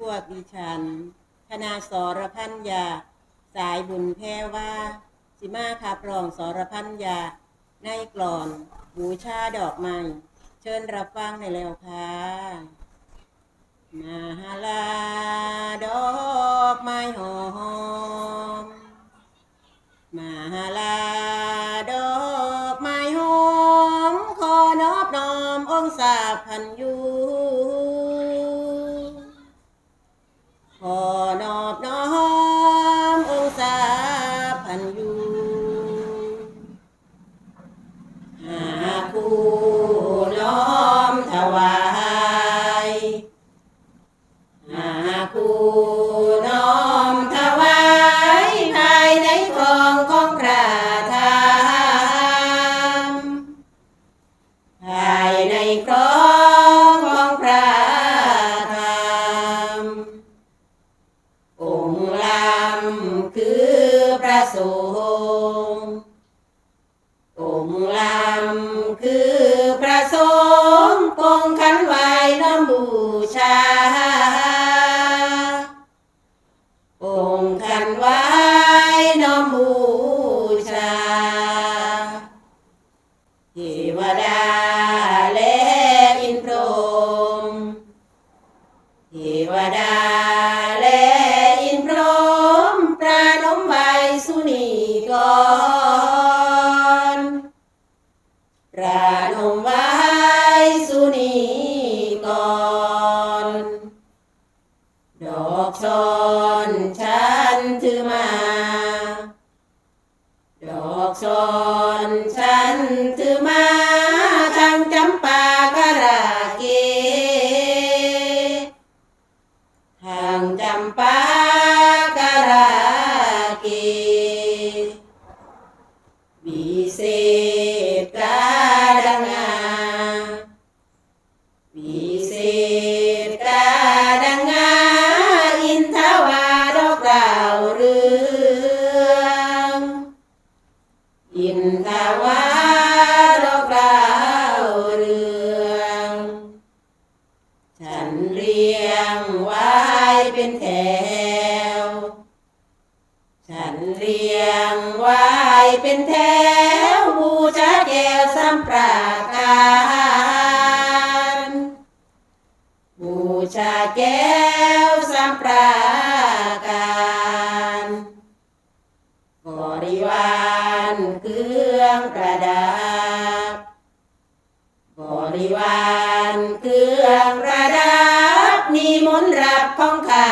พวกดิฉัน คณะสรพันยา สายบุญแพรว่า สิมาขับร้องสรพันยา ในกลอนบูชาดอกไม้เชิญรับฟังในแล้วค่ะมาฮาลาดอกไม้หอม มาฮาลาดอกไม้หอม ขอนอบน้อมองค์สาพันยู กันไวน้ำบูชาเทวดาและอินพรหมเทวดาและอินพรหมประนมไหวสุนีก่อนประนมไหวสุนีก่อนดอกซอ ดอกซอนฉันถือมาทางจำปากราเกทางจำปากราเกวิเศษกาดังาวิเศษกาดังาอินทวาดอกดาวเรือง เป็นแถวบูชาแก้วสัมปราการบูชาแก้วสัมปราการบริวารเครื่องประดับบริวารเครื่องประดับนิมนต์รับของข้า